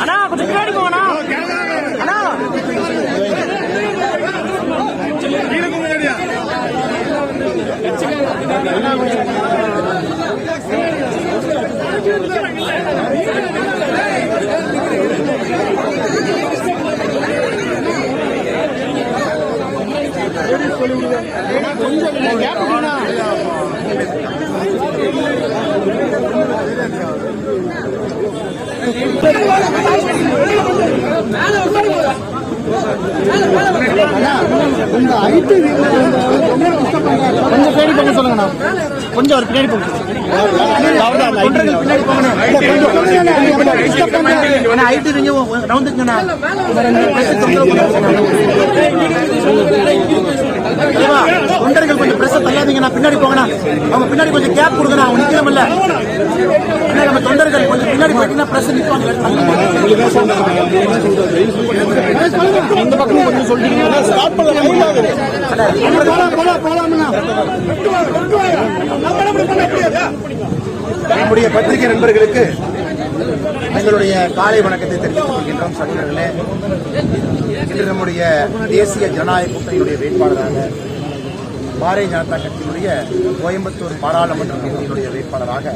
அண்ணா கொஞ்சம் பின்னாடி போங்கண்ணா அண்ணா. கொஞ்சம் பின்னாடி போங்க சொல்லுங்கண்ணா கொஞ்சம் ஒரு பின்னாடி போங்க பின்னாடி போங்கண்ணா ரவுண்டுங்கண்ணா தொண்டர்கள் கொஞ்சம் பிரஸ் தள்ளாதீங்கண்ணா பின்னாடி போங்கண்ணா. அவங்க பின்னாடி கொஞ்சம் கேப் கொடுங்கண்ணா. அவங்க நிக்கிறமில்ல நம்ம தொண்டர்கள் கொஞ்சம் பின்னாடி போயிட்டீங்கன்னா பிரஸ் நிற்பாங்க இந்த பக்கம் கொஞ்சம் சொல்லிட்டீங்கன்னா ஸ்டார்ட் நம்முடைய பத்திரிகை நண்பர்களுக்கு எங்களுடைய காலை வணக்கத்தை தெரிவித்துக் கொள்கின்றோம் சகோதரர்களே. இன்று நம்முடைய தேசிய ஜனநாயக கூட்டணியுடைய வேட்பாளராக பாரதிய ஜனதா கட்சியினுடைய கோயம்புத்தூர் பாராளுமன்ற தொகுதியினுடைய வேட்பாளராக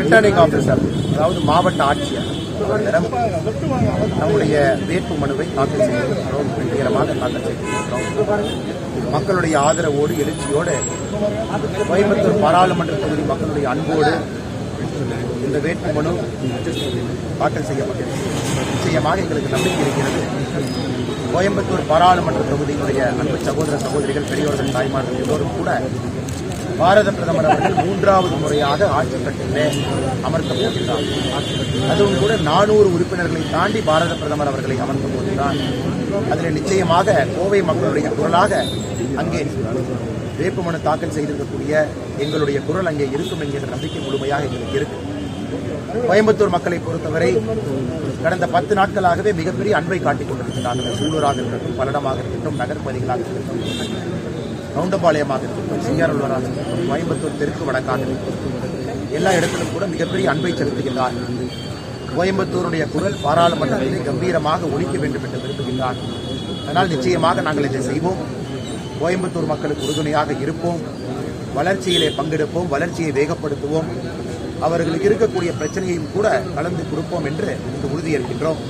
ரிட்டர்னிங் ஆபீசர் அதாவது மாவட்ட ஆட்சியர் அவர்களிடம் நம்முடைய வேட்பு மனுவை தாக்கல் செய்திருக்கிறோம். வெற்றிகரமாக தாக்கல் செய்திருக்கிறோம். மக்களுடைய ஆதரவோடு எழுச்சியோடு கோயம்புத்தூர் பாராளுமன்ற தொகுதி மக்களுடைய அன்போடு இந்த வேட்பு மனு தாக்கல் செய்யப்பட்டது. நிச்சயமாக எங்களுக்கு நம்பிக்கை இருக்கிறது. கோயம்புத்தூர் பாராளுமன்ற தொகுதியினுடைய அன்பு சகோதர சகோதரிகள் பெரியோர்கள் தாய்மார்கள் எல்லோரும் கூட பாரத பிரதமர் அவர்கள் மூன்றாவது முறையாக ஆட்சி கட்டிலே அமர்த்த போகிறார் அதுவும் கூட நானூறு உறுப்பினர்களை தாண்டி பாரத பிரதமர் அவர்களை அமர்த்த போகிறார் அதில் நிச்சயமாக கோவை மக்களுடைய குரலாக அங்கே வேட்புமனு தாக்கல் செய்திருக்கக்கூடிய எங்களுடைய குரல் அங்கே இருக்கும் என்கிற நம்பிக்கை முழுமையாக எங்களுக்கு இருக்கு. கோயம்புத்தூர் மக்களை பொறுத்தவரை கடந்த பத்து நாட்களாகவே மிகப்பெரிய அன்பை காட்டிக் கொண்டிருக்கிறார்கள். சூலூராக இருக்கட்டும் பல்லடமாக இருக்கட்டும் நகர்பகுதிகளாக இருக்கட்டும் கவுண்டபாளையமாக இருக்கட்டும் சிங்காரூராக இருக்கட்டும் கோயம்புத்தூர் தெற்கு வடக்காக இருக்கட்டும் எல்லா இடத்திலும் கூட மிகப்பெரிய அன்பை செலுத்துகின்றார்கள் கோயம்புத்தூருடைய குரல் பாராளுமன்றத்தில் கம்பீரமாக ஒலிக்க வேண்டும் என்று விரும்புகின்றார். அதனால் நிச்சயமாக நாங்கள் இதை செய்வோம். கோயம்புத்தூர் மக்களுக்கு உறுதுணையாக இருப்போம். வளர்ச்சியிலே பங்கெடுப்போம் வளர்ச்சியை வேகப்படுத்துவோம். அவர்களுக்கு இருக்கக்கூடிய பிரச்சனையையும் கூட கலந்து கொடுப்போம் என்று இங்கு உறுதியேற்கின்றோம்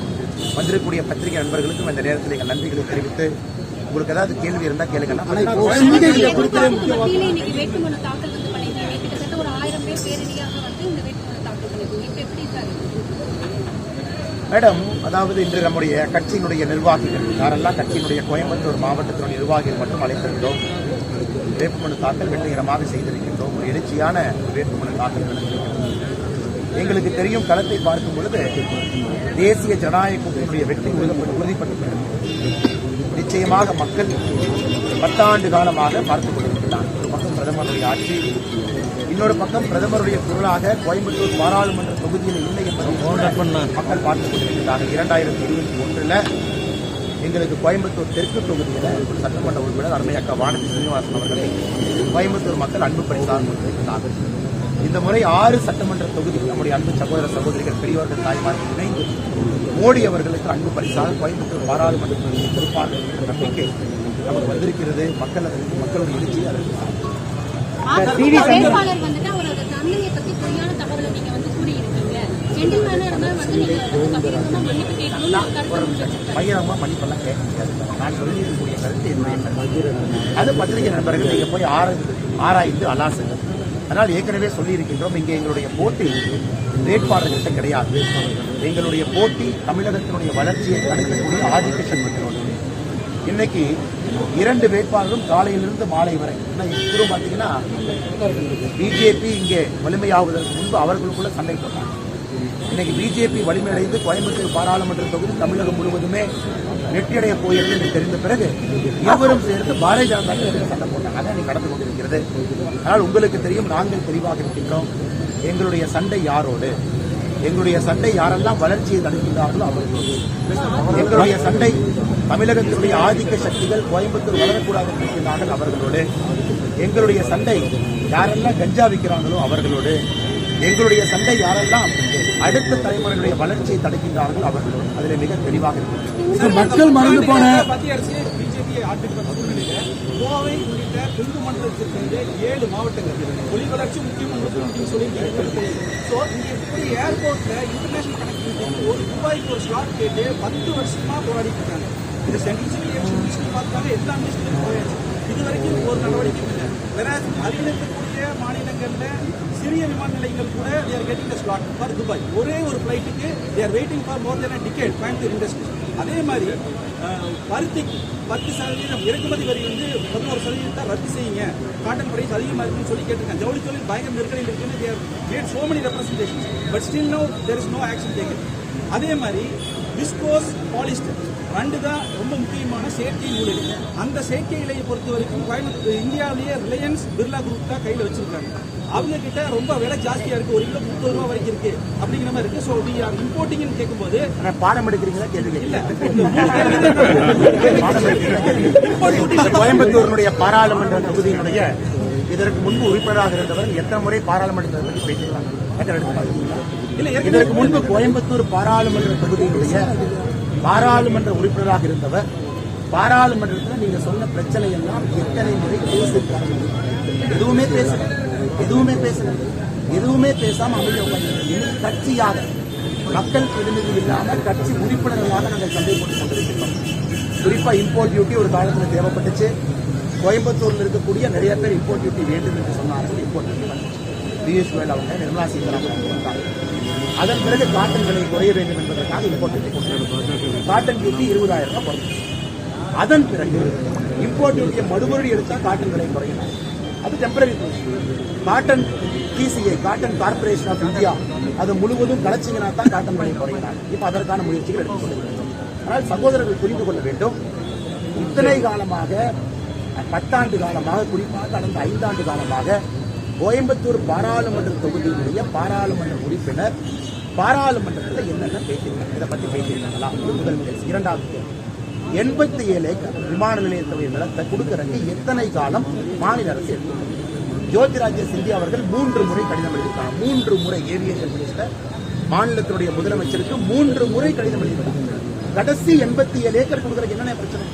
வந்திருக்கக்கூடிய பத்திரிகை நண்பர்களுக்கும் இந்த நேரத்தில் எங்கள் நன்றிகளை தெரிவித்து உங்களுக்கு ஏதாவது கேள்வி இருந்தால் கேளுங்க மத்தியில இன்னைக்கு வேட்புமனு தாக்கல் வந்து பண்ணிருக்கீங்க கிட்டத்தட்ட ஒரு ஆயிரம் பேர் பேரணியாக வந்து இந்த வேட்புமனு தாக்கல் பண்ணிருக்கீங்க இப்ப எப்படி சார் மேடம் அதாவது இன்று நம்முடைய கட்சியினுடைய நிர்வாகிகள் யாரெல்லாம் கட்சியினுடைய கோயம்புத்தூர் மாவட்டத்தினுடைய நிர்வாகிகள் மட்டும் அழைத்திருந்தோம் வேட்புமனு தாக்கல் வெற்றிகரமாக செய்திருக்கின்றோம் ஒரு எழுச்சியான வேட்புமனு தாக்கல் எங்களுக்கு தெரியும் களத்தை பார்க்கும் பொழுது தேசிய ஜனநாயக கூட்டணியுடைய வெற்றி உறுதிப்பட்டு உறுதிப்பட்டு நிச்சயமாக மக்கள் பத்தாண்டு காலமாக பார்த்துக் கொண்டிருக்கிறார் ஒரு பக்கம் பிரதமருடைய ஆட்சி இன்னொரு பக்கம் பிரதமருடைய குரலாக கோயம்புத்தூர் பாராளுமன்ற தொகுதியில் இல்லை என்பதை மக்கள் பார்த்துக் கொண்டிருக்கிறார்கள் இரண்டாயிரத்தி இருபத்தி ஒன்றில் எங்களுக்கு கோயம்புத்தூர் தெற்கு தொகுதியில் ஒரு சட்டமன்ற உறுப்பினர் அருமையக்கா வானதி சீனிவாசன் அவர்களை கோயம்புத்தூர் மக்கள் அன்பு பரிசாக கொண்டிருக்கிறார்கள் இந்த முறை ஆறு சட்டமன்ற தொகுதி நம்முடைய அன்பு சகோதர சகோதரிகள் பெரியவர்கள் தாய்மார்கள் இணைந்து மோடி அவர்களுக்கு அன்பு பரிசாக கோயம்புத்தூர் பாராளுமன்ற தொகுதியை திருப்பார்கள் என்ற நம்பிக்கை நமக்கு வந்திருக்கிறது மக்கள் அதற்கு மக்களுடைய எழுச்சி அதற்கு வேட்பாளர் வந்துட்டு அவரோட தந்தையை பத்தி பொய்யான தகவலை நீங்க வந்து கூறியிருக்கீங்க. ஜென்டில்மேனா இருந்தா வந்து நீங்க பகிரங்கமா மன்னிப்பு கேட்கணும்னு கருத்து முன்வச்சிருக்காரு. பகிரங்கமா மன்னிப்பெல்லாம் கேட்க முடியாது. நான் சொல்லியிருக்கக்கூடிய கருத்து என்னுடைய கருத்து அது பத்திரிகை நண்பர்கள் நீங்க போய் ஆராய்ந்து ஆராய்ந்து அலாசுங்க. அதனால் ஏற்கனவே சொல்லியிருக்கின்றோம் இங்கே எங்களுடைய போட்டி வேட்பாளர்கிட்ட கிடையாது. எங்களுடைய போட்டி தமிழகத்தினுடைய வளர்ச்சியை தடுக்கக்கூடிய ஆதிக்க சக்திகளோடு இன்னைக்கு இரண்டு வேட்பாளரும் காலையிலிருந்து மாலை வரை. இன்னும் பார்த்தீங்கன்னா பிஜேபி இங்கே வலிமையாவதற்கு முன்பு அவர்களுக்குள்ள சண்டை போட்டாங்க. இன்னைக்கு பிஜேபி வலிமையடைந்து கோயம்புத்தூர் பாராளுமன்ற தொகுதி தமிழகம் முழுவதுமே நெட்டியடைய போயிருக்கு என்று தெரிந்த பிறகு இருவரும் சேர்ந்து பாரதிய ஜனதா கட்சியில் சண்டை போட்டாங்க. அதான் இன்னைக்கு நடந்து கொண்டிருக்கிறது. ஆனால் உங்களுக்கு தெரியும் நாங்கள் தெளிவாக இருக்கின்றோம். எங்களுடைய சண்டை யாரோடு? எங்களுடைய சண்டை யாரெல்லாம் வளர்ச்சியை தடுக்கின்றார்களோ அவர்களோடு. எங்களுடைய சண்டை தமிழகத்தினுடைய ஆதிக்க சக்திகள் கோயம்புத்தூர் வளரக்கூடாது என்று நிற்கின்றார்கள் அவர்களோடு. எங்களுடைய சண்டை யாரெல்லாம் கஞ்சா விற்கிறாங்களோ அவர்களோடு. எங்களுடைய சண்டை யாரெல்லாம் அடுத்த தலைமுறையினுடைய வளர்ச்சியை தடுக்கின்றார்களோ அவர்களோடு. அதில் மிக தெளிவாக இருக்கிறது. மக்கள் மறந்து போன மத்திய அரசு பிஜேபி ஆட்சி வந்த சூழ்நிலையில கோவை உள்ளிட்ட தெலுங்கு மண்டலத்தில் சேர்ந்த ஏழு மாவட்டங்கள் மொழி வளர்ச்சி முக்கியம் சொல்லியிருக்காங்க ஸோ இங்க ஏர்போர்ட்ல இன்டர்நேஷனல் கனெக்டிவிட்டி ஒரு துபாய்க்கு ஒரு ஸ்லாட் கேட்டு பத்து வருஷமா போராடிட்டு இருக்காங்க. இந்த சென்ட்ரல் சிட்டி மினிஸ்டர் பார்த்தாங்க எல்லா மினிஸ்டரும் போயாச்சு இது வரைக்கும் ஒரு நடவடிக்கை இல்லை வேற அருகில் இருக்கக்கூடிய சிறிய விமான நிலையங்கள் கூட there getting slot for Dubai ஒரே ஒரு ஃபிளைட்டுக்கு there waiting for more than ticket a Coimbatore industry அதே மாதிரி பருத்தி பருத்திக்கு பத்து சதவீதம் இறக்குமதி வரி வந்து பதினோரு சதவீதத்தை ரத்து செய்யுங்க காட்டன் பிரைஸ் அதிகமாக இருக்குன்னு சொல்லி கேட்டிருக்காங்க ஜவுளி தொழில் பயங்கர நெருக்கடியில் இருக்குன்னு they so made so many but still no there is no action taken அதே மாதிரி விஸ்கோஸ் பாலிஸ்டர் ரெண்டு தான் ரொம்ப முக்கியமான செயற்கை நூலில் அந்த செயற்கை இலையை பொறுத்த வரைக்கும் கோயம்புத்தூர் இந்தியாவிலேயே ரிலையன்ஸ் பிர்லா குரூப் தான் கையில் வச்சிருக்காங்க. அவங்க கிட்ட ரொம்ப விலை ஜாஸ்தியா இருக்கு. ஒரு கிலோ முப்பது ரூபா வரைக்கும் இருக்கு. அப்படிங்கிற மாதிரி இருக்கு. ஸோ ஆர் இம்போர்ட்டிங்னு கேட்கும்போது பாடம் எடுக்கிறீங்களா? கேள்வி இல்ல கோயம்புத்தூரினுடைய பாராளுமன்ற தொகுதியினுடைய இதற்கு முன்பு உறுப்பினராக இருந்தவர் எத்தனை முறை பாராளுமன்றத்தை பற்றி? இல்ல இதற்கு முன்பு கோயம்புத்தூர் பாராளுமன்ற தொகுதியினுடைய பாராளுமன்ற உறுப்பினராக இருந்தவர். பாராளுமன்றத்தில் நீங்க சொன்ன பிரச்சனை எல்லாம் எத்தனை முறை பேசியிருக்காங்க? எதுவுமே பேசல. எதுவுமே பேசல. எதுவுமே பேசாம அமைதியா உட்கார்ந்து கட்சியாக மக்கள் பிரதிநிதி இல்லாம கட்சி உறுப்பினர்களாக நாங்கள் சந்தை போட்டுக் கொண்டிருக்கிறோம் குறிப்பா இம்போர்ட் டியூட்டி ஒரு காலத்தில் தேவைப்பட்டுச்சு. கோயம்புத்தூரில் இருக்கக்கூடிய நிறைய பேர் இம்போர்ட் டியூட்டி வேண்டும் என்று சொன்னார்கள். இம்போர்ட் டியூட்டி வந்துச்சு பியூஷ் கோயல் அவங்க நிர்மலா சீதாராமன் அவங்க அதன் பிறகு காட்டன் விலை குறைய வேண்டும் என்பதற்காக இம்போர்ட் டியூட்டி கொண்டு காட்டன் டியூட்டி இருபதாயிரம் ரூபாய் குறைஞ்சிச்சு அதன் பிறகு இம்போர்ட் டியூட்டியை மறுபடி எடுத்தால் காட்டன் விலை குறையலாம். அது temporary cotton DCI cotton corporation of India அது முழுவதும் கலைச்சிங்கன்னா தான் காட்டன் விலை குறையலாம். இப்போ அதற்கான முயற்சிகள் எடுத்துக்கொண்டிருக்கிறோம் ஆனால் சகோதரர்கள் புரிந்து கொள்ள வேண்டும். இத்தனை காலமாக பத்தாண்டு காலமாக குறிப்பாக கடந்த ஐந்தாண்டு காலமாக கோயம்புத்தூர் பாராளுமன்ற தொகுதியினுடைய பாராளுமன்ற உறுப்பினர் பாராளுமன்றத்தில் என்னென்ன பேசியிருக்காங்க? இதை பற்றி பேசியிருக்காங்களா? முதல் கேள்வி. இரண்டாவது கேள்வி. எண்பத்தி ஏழு ஏக்கர் விமான நிலையத்துடைய நிலத்தை கொடுக்கறதுக்கு எத்தனை காலம் மாநில அரசு எடுத்துள்ளது ஜோதிராஜ்ய சிந்தியா அவர்கள் மூன்று முறை கடிதம் எழுதியிருக்காங்க. மூன்று முறை ஏவியேஷன் மினிஸ்டர் மாநிலத்தினுடைய முதலமைச்சருக்கு மூன்று முறை கடிதம் எழுதியிருக்காங்க. கடைசி எண்பத்தி ஏழு ஏக்கர் கொடுக்கறதுக்கு என்னென்ன பிரச்சனை?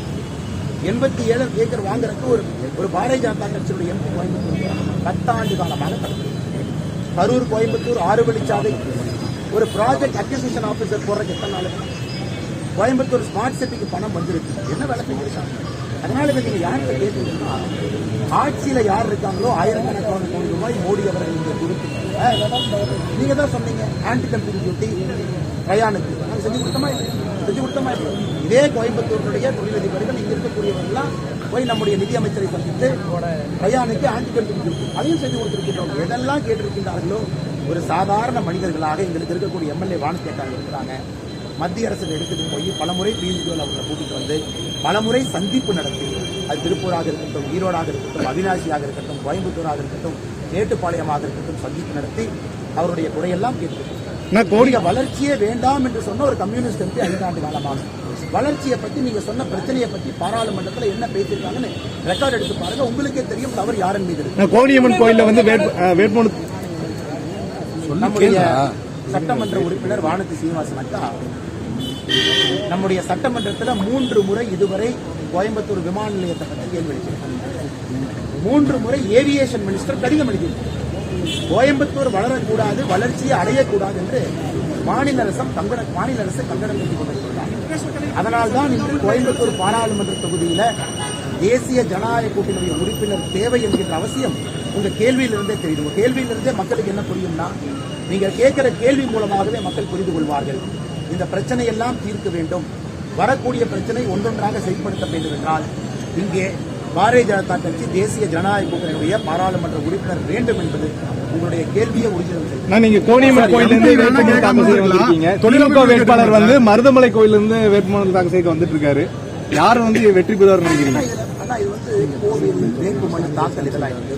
எண்பத்தி ஏழு ஏக்கர் வாங்குறதுக்கு ஒரு ஒரு பாரதிய ஜனதா கட்சியுடைய எம்பி கோயம்புத்தூர் பத்தாண்டு காலமாக கரூர் கோயம்புத்தூர் ஆறு வழிச்சாலை ஒரு ப்ராஜெக்ட் அக்விசிஷன் ஆஃபீஸர் போடுறதுக்கு எத்தனை நாள்? கோயம்புத்தூர் ஸ்மார்ட் சிட்டிக்கு பணம் வந்திருக்கு என்ன வேலை செஞ்சிருக்காங்க அதனால இதை நீங்க யார்கிட்ட கேட்டீங்கன்னா ஆட்சியில யார் இருக்காங்களோ ஆயிரக்கணக்கான கோடி ரூபாய் மோடி அவர்கள் இங்க கொடுத்துருக்காங்க. நீங்க தான் சொன்னீங்க ஆன்டி கம்பெனி டியூட்டி பிரயாணத்துக்கு. நாங்க செஞ்சு கொடுத்தோமா இல்லையா? செஞ்சு கொடுத்தோமா இதே கோயம்புத்தூருடைய தொழிலதிபர்கள் இங்க இருக்கக்கூடியவர்கள்லாம் போய் நம்முடைய நிதியமைச்சரை சந்தித்து ரயானுக்கு ஆன்டிபயோட்டிக் கம்பெனி அதையும் செஞ்சு கொடுத்திருக்கின்றோம். எதெல்லாம் கேட்டிருக்கின்றார்களோ ஒரு சாதாரண மனிதர்களாக எங்களுக்கு இருக்கக்கூடிய எம்எல்ஏ வானத்தேட்டாங்க இருக்கிறாங்க. மத்திய அரசு எடுத்துட்டு போய் பலமுறை பியூஷ் அவங்களை கூட்டிட்டு வந்து பலமுறை சந்திப்பு நடத்தி அது திருப்பூராக இருக்கட்டும் ஈரோடாக இருக்கட்டும் அவினாசியாக இருக்கட்டும் கோயம்புத்தூராக இருக்கட்டும் மேட்டுப்பாளையமாக இருக்கட்டும் சந்திப்பு நடத்தி அவருடைய குறையெல்லாம் கேட்டு கோடிய வளர்ச்சியே வேண்டாம் என்று சொன்ன ஒரு கம்யூனிஸ்ட் எம்பி ஐந்தாண்டு காலமாக. வளர்ச்சியை பத்தி நீங்க சொன்ன பிரச்சனையை பத்தி பாராளுமன்றத்தில் என்ன பேசியிருக்காங்கன்னு ரெக்கார்ட் எடுத்து பாருங்க. உங்களுக்கே தெரியும் தவறு யாரின் மீது இருக்கு. கோணியம்மன் கோயில்ல வந்து வேட்புமனு நம்முடைய சட்டமன்ற உறுப்பினர் வானதி சீனிவாசன் அக்கா நம்முடைய சட்டமன்றத்தில் மூன்று முறை இதுவரை கோயம்புத்தூர் விமான நிலையத்தை பற்றி கேள்வி மூன்று முறை ஏவியேஷன் மினிஸ்டர் கடிதம் எழுதியிருக்காங்க. கோயம்புத்தூர் வளரக்கூடாது வளர்ச்சியை அடையக்கூடாது என்று மாநில அரசு கங்கட மாநில அரசு கங்கடம் கட்டி கொண்டிருக்கிறார். அதனால்தான் இன்று கோயம்புத்தூர் பாராளுமன்ற தொகுதியில தேசிய ஜனநாயக கூட்டணியுடைய உறுப்பினர் தேவை என்கின்ற அவசியம் உங்க கேள்வியிலிருந்தே தெரியும். உங்க கேள்வியிலிருந்தே மக்களுக்கு என்ன புரியும்னா நீங்க கேட்கிற கேள்வி மூலமாகவே மக்கள் புரிந்து கொள்வார்கள். இந்த பிரச்சனையெல்லாம் தீர்க்க வேண்டும். வரக்கூடிய பிரச்சனை ஒன்றொன்றாக செயல்படுத்த வேண்டும் என்றால் இங்கே பாரதிய ஜனதா கட்சி தேசிய ஜனநாயக கூட்டணியுடைய பாராளுமன்ற உறுப்பினர் வேண்டும் என்பது உங்களுடைய கேள்வியை நான் நீங்க கோணியம்மன் வந்திருக்கீங்க திமுக வேட்பாளர் வந்து மருதமலை கோயில்ல இருந்து வேட்புமனு தாக்கல் செய்ய வந்துட்டு இருக்காரு யார் வந்து வெற்றி பெறுவார் நினைக்கிறீங்க? ஆனா இது வந்து கோவில் வேட்புமனு தாக்கல் இதெல்லாம் இருக்கு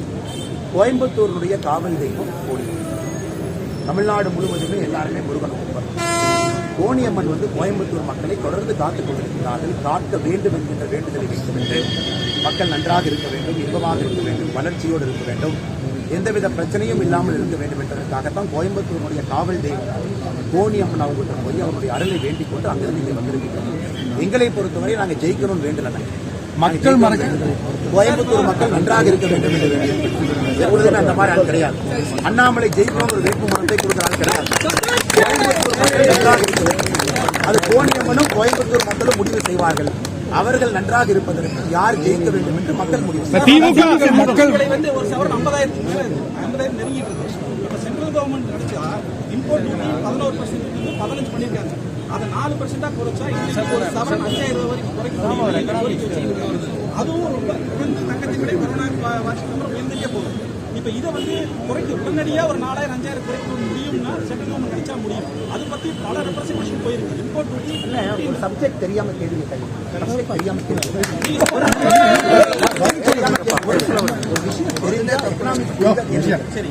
கோயம்புத்தூருடைய காவல் தெய்வம் கோடி தமிழ்நாடு முழுவதுமே எல்லாருமே முருகன். கோணியம்மன் வந்து கோயம்புத்தூர் மக்களை தொடர்ந்து காத்துக் கொண்டிருக்கிறார்கள். காக்க வேண்டும் என்கின்ற வேண்டுதலை வைத்து என்று மக்கள் நன்றாக இருக்க வேண்டும் இன்பமாக இருக்க வேண்டும் வளர்ச்சியோடு இருக்க வேண்டும். எந்தவித பிரச்சனையும் இல்லாமல் இருக்க வேண்டும் என்பதற்காகத்தான் கோயம்புத்தூருடைய காவல் தெய்வம் கோணியம்மன் அவங்கள்ட்ட போய் அவருடைய அருளை வேண்டிக் கொண்டு அங்கிருந்து இங்கே வந்திருக்கிறோம் எங்களை பொறுத்தவரை நாங்கள் ஜெயிக்கணும்னு வேண்டல மக்கள் கோயம்புத்தூர் மக்கள் நன்றாக இருக்க வேண்டும் என்று வேண்டியிருக்கிறோம். அந்த மாதிரி ஆள் கிடையாது. அண்ணாமலை ஜெயிக்கணும் ஒரு வேட்பு மரத்தை கொடுக்குற ஆள் கிடையாது. கோயம்புத்தூர் மக்கள் நன்றாக இருக்க வேண்டும். அது கோணியம்மனும் கோயம்புத்தூர் மக்களும் முடிவு செய்வார்கள். அவர்கள் நன்றாக இருப்பதற்கு யார் ஜெயிக்க வேண்டும் என்று மக்கள் முடிவு. திமுக மக்கள் வந்து ஒரு சவரன் ஐம்பதாயிரத்துக்கு மேல இருக்கு. ஐம்பதாயிரம் நெருங்கிட்டு இருக்கு இப்ப சென்ட்ரல் கவர்மெண்ட் நினைச்சா இம்போர்ட் பதினோரு பர்சன்ட் இருந்து பதினஞ்சு பண்ணிருக்காங்க அதை நாலு பர்சன்டா குறைச்சா ஒரு சவரன் அஞ்சாயிரம் ரூபாய் வரைக்கும் குறைக்க. அதுவும் ரொம்ப உயர்ந்து தங்கத்தின் விலை கொரோனா வருஷத்துக்கு அப்புறம் உயர்ந்துட்டே போகுது. இப்ப இதை வந்து குறைக்க உடனடியா ஒரு நாலாயிரம் அஞ்சாயிரம் குறைக்க முடியும்னா சென்ட்ரல் கவர்மெண்ட் நினைச்சா முடியும் அது பத்தி பல ரெப்ரசன்டேஷன் போயிருக்கு இம்போர்ட் டியூட்டி இல்ல, ஒரு சப்ஜெக்ட் தெரியாம கேள்வி சப்ஜெக்ட் தெரியாம கேள்வி ஒரு சில ஒரு விஷயம் தெரிந்த எக்கனாமிக் சரி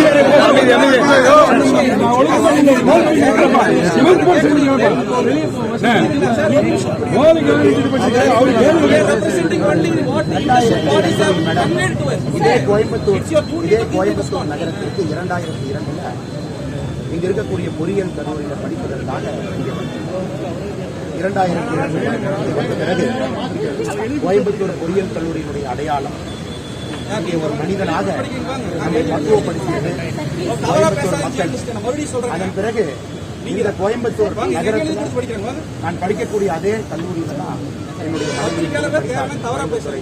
இதே கோயம்புத்தூர் இதே கோயம்புத்தூர் நகரத்திற்கு இரண்டாயிரத்தி இரண்டுல இங்க இருக்கக்கூடிய பொறியியல் கல்லூரியில படிப்பதற்காக இரண்டாயிரத்தி இரண்டு வந்த பிறகு கோயம்புத்தூர் பொறியியல் கல்லூரியினுடைய அடையாளம் ஒரு மனிதனாக நம்மை பக்குவப்படுத்தியது. கோயம்புத்தூர் மக்கள். அதன் பிறகு இந்த கோயம்புத்தூர் நகரத்தில். நான் படிக்கக்கூடிய அதே கல்லூரியில தான் என்னுடைய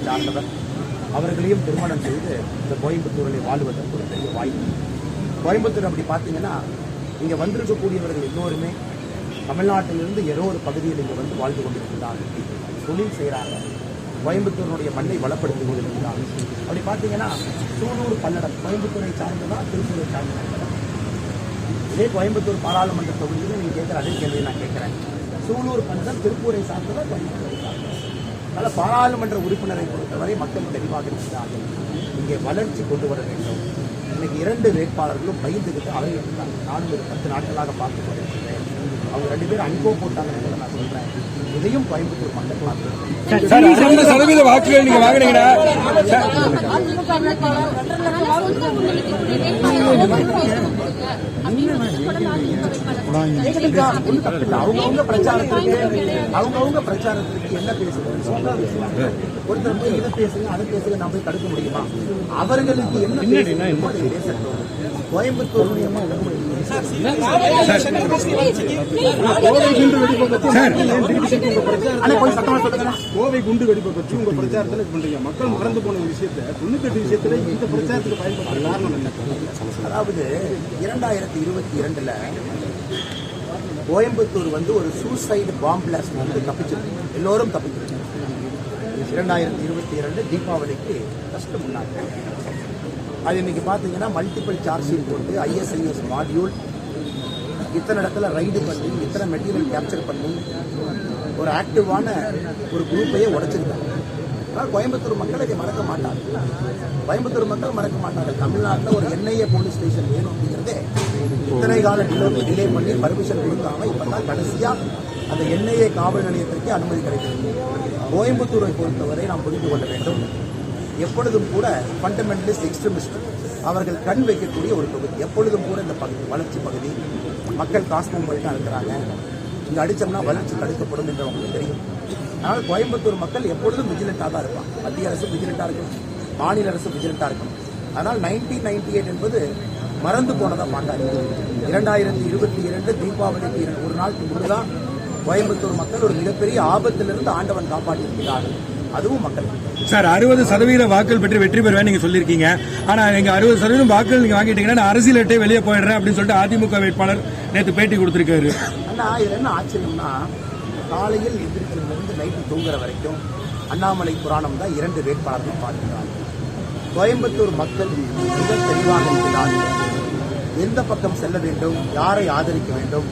சார்ந்தவர். அவர்களையும் திருமணம் செய்து இந்த கோயம்புத்தூரில் வாழ்வதற்கு ஒரு பெரிய வாய்ப்பு. கோயம்புத்தூர் அப்படி பார்த்தீங்கன்னா இங்கே வந்திருக்கக்கூடியவர்கள் எல்லோருமே தமிழ்நாட்டிலிருந்து ஏதோ ஒரு பகுதியில் இங்கே வந்து வாழ்ந்து கொண்டிருக்கிறார்கள். தொழில் செய்கிறாங்க கோயம்புத்தூருடைய மண்ணை வளப்படுத்தி கொண்டிருக்கிறார் அப்படி பார்த்தீங்கன்னா சூலூர் பல்லடம் கோயம்புத்தூரை சார்ந்ததா திருப்பூரை சார்ந்ததா? இதே கோயம்புத்தூர் பாராளுமன்ற தொகுதியில் நீங்கள் கேட்குற அதே கேள்வியை நான் கேட்குறேன். சூலூர் பல்லடம் திருப்பூரை சார்ந்ததா கோயம்புத்தூரை சார்ந்ததா? அதனால் பாராளுமன்ற உறுப்பினரை பொறுத்தவரை மக்கள் தெளிவாக இருக்கிறார்கள். இங்கே வளர்ச்சி கொண்டு வர வேண்டும். இன்னைக்கு இரண்டு வேட்பாளர்களும் பயந்துக்கிட்டு அலையிருந்தாங்க நானும் ஒரு பத்து நாட்களாக பார்த்து கொண்டிருக்கிறேன். அவங்க ரெண்டு பேரும் அனுபவ போட்டாங்கன்னு நான் சொல்றேன். இதையும் கோயம்புத்தூர் மக்கள் பார்த்து சதவீத வாக்குகள் நீங்க வாங்கினீங்கன்னா அவங்கவுங்க பிரச்சாரத்துக்கு அவங்கவுங்க பிரச்சாரத்துக்கு என்ன பேசுறது? ஒருத்தர் போய் இதை பேசுங்க அதை பேசுங்க நான் போய் தடுக்க முடியுமா? அவர்களுக்கு என்ன பேசணுமோ அதை கோயம்புத்தூருடைய கோவை குண்டு வெடிப்பை பற்றி உங்க பிரச்சாரத்துல பண்றீங்க மக்கள் மறந்து போன விஷயத்தை தொண்ணூத்தெட்டு விஷயத்துல இந்த பிரச்சாரத்துக்கு பயன்படுத்த காரணம் என்ன அதாவது இரண்டாயிரத்தி இருபத்தி இரண்டுல கோயம்புத்தூர் வந்து ஒரு சூசைடு பாம் பிளாஸ்ட் வந்து தப்பிச்சிருக்கு. எல்லோரும் தப்பிச்சிருக்கு இரண்டாயிரத்தி இருபத்தி இரண்டு தீபாவளிக்கு கஷ்டம் முன்னாடி அது இன்றைக்கி பார்த்தீங்கன்னா மல்டிபிள் சார்ஜ் ஷீட் போட்டு ஐஎஸ்ஐஎஸ் மாடியூல் இத்தனை இடத்துல ரைடு பண்ணி இத்தனை மெட்டீரியல் கேப்சர் பண்ணி ஒரு ஆக்டிவான ஒரு குரூப்பையே உடைச்சிருக்காங்க. ஆனால் கோயம்புத்தூர் மக்கள் இதை மறக்க மாட்டார்கள் கோயம்புத்தூர் மக்கள் மறக்க மாட்டார்கள் தமிழ்நாட்டில் ஒரு என்ஐஏ போலீஸ் ஸ்டேஷன் வேணும் அப்படிங்கிறதே இத்தனை கால டிலே டிலே பண்ணி பர்மிஷன் கொடுக்காம இப்போ தான் கடைசியாக அந்த என்ஐஏ காவல் நிலையத்திற்கு அனுமதி கிடைக்கிறது கோயம்புத்தூரை பொறுத்தவரை நாம் புரிந்து கொள்ள வேண்டும். எப்பொழுதும் கூட ஃபண்டமெண்டலிஸ்ட் எக்ஸ்ட்ரீமிஸ்ட் அவர்கள் கண் வைக்கக்கூடிய ஒரு பகுதி எப்பொழுதும் கூட இந்த பகுதி வளர்ச்சி பகுதி. மக்கள் காசு தான் இருக்கிறாங்க இங்கே அடித்தோம்னா வளர்ச்சி தடுக்கப்படும் என்று அவங்களுக்கு தெரியும். அதனால் கோயம்புத்தூர் மக்கள் எப்பொழுதும் விஜிலண்ட்டாக தான் இருப்பாங்க. மத்திய அரசு விஜிலண்ட்டாக இருக்கணும். மாநில அரசு விஜிலண்ட்டாக இருக்கணும். அதனால் நைன்டீன் நைன்டி எயிட் என்பது மறந்து போனதாக மாட்டாங்க. இரண்டாயிரத்தி இருபத்தி இரண்டு தீபாவளிக்கு இரண்டு ஒரு நாளுக்கு முன்புதான் கோயம்புத்தூர் மக்கள் ஒரு மிகப்பெரிய ஆபத்திலிருந்து ஆண்டவன் காப்பாற்றியிருக்கிறார்கள் அதுவும் மக்கள் சார் அறுபது சதவீத வாக்குகள் பெற்று வெற்றி பெறுவேன் நீங்க சொல்லியிருக்கீங்க. ஆனா எங்க அறுபது சதவீதம் வாக்குகள் நீங்க வாங்கிட்டீங்கன்னா நான் அரசியல் விட்டே வெளியே போயிடுறேன் அப்படின்னு சொல்லிட்டு அதிமுக வேட்பாளர் நேற்று பேட்டி கொடுத்திருக்காரு. அண்ணா இதுல என்ன ஆச்சரியம்னா காலையில் எந்திரிச்சதுலேருந்து நைட்டு தூங்குற வரைக்கும் அண்ணாமலை புராணம் தான் இரண்டு வேட்பாளர்கள் பார்க்கிறாங்க கோயம்புத்தூர் மக்கள் மிக தெளிவாக இருக்கிறார்கள் எந்த பக்கம் செல்ல வேண்டும் யாரை ஆதரிக்க வேண்டும்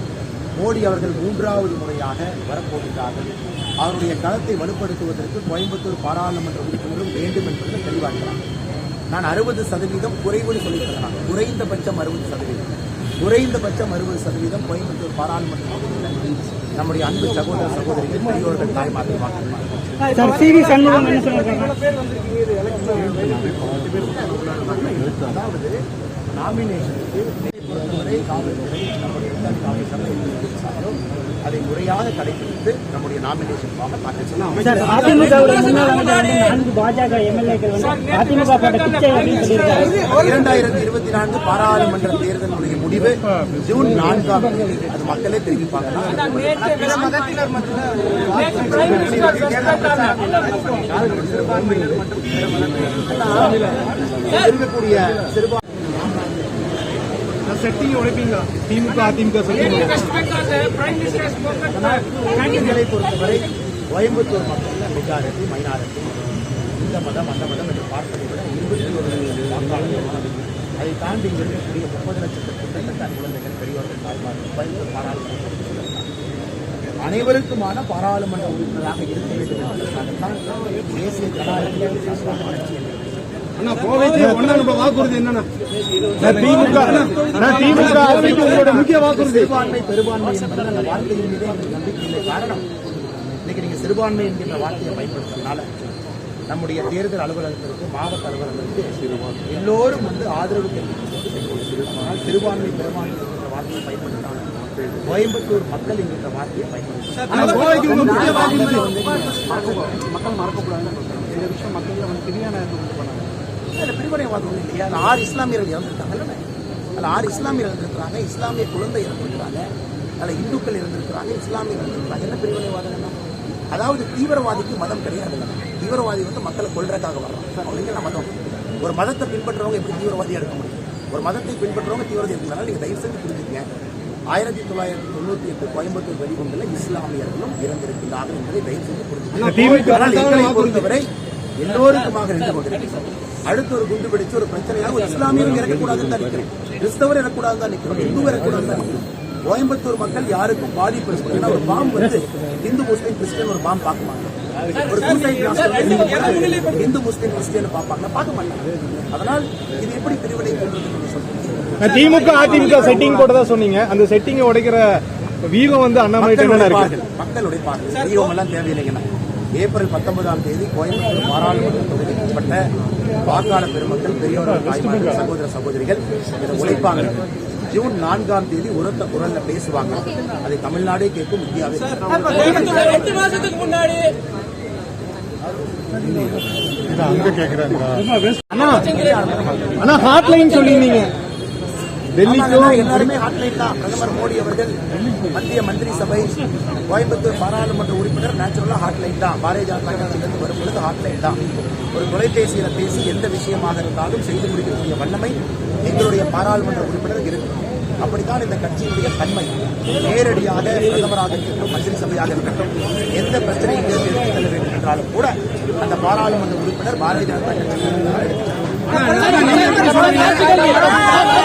மோடி அவர்கள் மூன்றாவது முறையாக வரப்போகிறார்கள். அவருடைய களத்தை வலுப்படுத்துவதற்கு கோயம்புத்தூர் பாராளுமன்ற உறுப்பினரும் வேண்டும் என்பதில் தெளிவாகிறார் நான் அறுபது சதவீதம் குறைவுன்னு சொல்லியிருக்கிறேன். குறைந்தபட்சம் அறுபது சதவீதம். குறைந்தபட்சம் அறுபது சதவீதம் கோயம்புத்தூர் பாராளுமன்ற நம்முடைய அன்பு சகோதர சகோதரிகள் பெரியோர்கள் தாய்மார்கள் அதாவது நாமினேஷனுக்கு பொறுத்தவரை காவல்துறை நம்முடைய எத்தனை காவல்துறை இருக்கிறாரோ அதை முறையாக கடைபிடித்து நம்முடைய நாமினேஷன் ஃபார்மை தாக்கல் செய்யலாம் இரண்டாயிரத்தி இருபத்தி நான்கு பாராளுமன்ற தேர்தலுடைய முடிவு ஜூன் நான்காம் தேதி அது மக்களே தெரிவிப்பாங்க இருக்கக்கூடிய சிறுபான்மை செட்டிங் உடைப்பீங்களா திமுக அதிமுக இந்தியர்களை பொறுத்தவரை கோயம்புத்தூர் மக்கள் மெஜாரிட்டி மைனாரிட்டி இந்த மதம் அந்த மதம் என்று பார்ப்பதை விட இருபத்தி ஒரு வாக்காளர்கள் அதை தாண்டி இருக்கக்கூடிய முப்பது கிட்டத்தட்ட குழந்தைகள் பெரியவர்கள் தாய்மார்கள் கோயம்புத்தூர் பாராளுமன்ற அனைவருக்குமான பாராளுமன்ற உறுப்பினராக இருக்க வேண்டும் என்பதற்காகத்தான் தேசிய ஜனநாயக சார்பாக ஆட்சி திமுக முக்கிய வாக்குறுதி. பெரும்பான்மை என்பது அந்த வார்த்தையின் மீதே எனக்கு நம்பிக்கை இல்லை காரணம். இன்னைக்கு நீங்க சிறுபான்மை என்கின்ற வார்த்தையை பயன்படுத்துறதுனால நம்முடைய தேர்தல் அலுவலகத்திற்கு மாவட்ட அலுவலகத்திற்கு எல்லோரும் வந்து ஆதரவு தெரிவிக்கிறது ஆனால் சிறுபான்மை பெரும்பான்மை என்கின்ற வார்த்தையை பயன்படுத்தாமல் கோயம்புத்தூர் மக்கள் என்கின்ற வார்த்தையை வாக்குறுதி. மக்கள் மறக்கக்கூடாதுன்னு. சில விஷயம் மக்கள் வந்து பண்ணாங்க அதில் பிரிவினைவாதம் இல்லையா? அதில் ஆறு இஸ்லாமியர்கள் இறந்துருக்காங்கல்ல அதில் ஆறு இஸ்லாமியர் இறந்துருக்காங்க இஸ்லாமிய குழந்தை இறந்துருக்காங்க அதில் இந்துக்கள் இருந்திருக்கிறாங்க. இஸ்லாமியர் இருந்திருக்காங்க என்ன பிரிவினைவாதம் என்ன அதாவது தீவிரவாதிக்கு மதம் கிடையாது தீவிரவாதி வந்து மக்களை கொல்றதுக்காக வர்றான் அவங்களுக்கு மதம்? ஒரு மதத்தை பின்பற்றுறவங்க எப்படி தீவிரவாதியா இருக்க முடியும்? ஒரு மதத்தை பின்பற்றுறவங்க தீவிரவாதி இருக்கிறனால நீங்க தயவு செஞ்சு புரிஞ்சுக்கங்க. ஆயிரத்தி தொள்ளாயிரத்தி தொண்ணூத்தி எட்டு கோயம்புத்தூர் வெடிகுண்டில் இஸ்லாமியர்களும் இறந்திருக்கிறார்கள் என்பதை தயவு செஞ்சு புரிஞ்சுக்கணும் எங்களை. பொறுத்தவரை எல்லோருக்குமாக நின்று கொண்டிருக்கிறோம் அடுத்து ஒரு குண்டு வெடிச்சு ஒரு பிரச்சனையாக ஒரு இஸ்லாமியரும் இறக்கக்கூடாதுன்னு தான் நிற்கிறோம் கிறிஸ்தவர் இறக்கக்கூடாதுன்னு தான் நிற்கிறோம் இந்து இறக்கக்கூடாதுன்னு தான் நிற்கிறோம் கோயம்புத்தூர் மக்கள் யாருக்கும் பாதிப்பு இருக்கும் ஏன்னா ஒரு பாம்பு வந்து இந்து முஸ்லீம் கிறிஸ்டியன் ஒரு பாம்பு பார்க்க மாட்டாங்க ஒரு பிளாஸ்டர் இந்து முஸ்லீம் கிறிஸ்டியன் பார்ப்பாங்க. பார்க்க மாட்டாங்க. அதனால் இது எப்படி பிரிவினை திமுக அதிமுக செட்டிங் போட்டதா சொன்னீங்க. அந்த செட்டிங்கை உடைக்கிற வீகம் வந்து அண்ணாமலை மக்கள் என்ன இருக்கு? உடைப்பார்கள் மக்கள் உடைப்பார்கள் தெய்வம் எல்லாம் தேவையில்லைங்கண்ணா ஏப்ரல் பத்தொன்பதாம் தேதி கோயம்புத்தூர் பாராளுமன்ற தொகுதிக்கு உட்பட்ட வாக்காளர் பெருமக்கள் பெரியவர்கள் தாய்மார்கள் சகோதர சகோதரிகள் இதை உழைப்பாங்க. ஜூன் நான்காம் தேதி உரத்த குரல்ல பேசுவாங்க. அதை தமிழ்நாடே கேட்கும் இந்தியாவே கேட்கும். ரெண்டு மாசத்துக்கு முன்னாடி. அண்ணா ஹாட்லைன் சொல்லியிருந்தீங்க டெல்லிக்கும் எல்லாருமே ஹாட்லைன் தான். பிரதமர் மோடி அவர்கள் மத்திய மந்திரி சபை கோயம்புத்தூர் பாராளுமன்ற உறுப்பினர் நேச்சுரலா ஹாட்லைன் தான். பாரதிய ஜனதா கட்சியிலிருந்து வரும் பொழுது ஹாட்லைன் தான். ஒரு தொலைபேசியில பேசி எந்த விஷயமாக இருந்தாலும் செய்து முடிக்கக்கூடிய வல்லமை எங்களுடைய பாராளுமன்ற உறுப்பினர் இருக்கு. அப்படித்தான் இந்த கட்சியினுடைய தன்மை. நேரடியாக பிரதமராக இருக்கட்டும் மந்திரி சபையாக இருக்கட்டும் எந்த பிரச்சனையை எடுத்துச் செல்ல வேண்டும் என்றாலும் கூட அந்த பாராளுமன்ற உறுப்பினர் பாரதிய ஜனதா கட்சியில் பாம்பு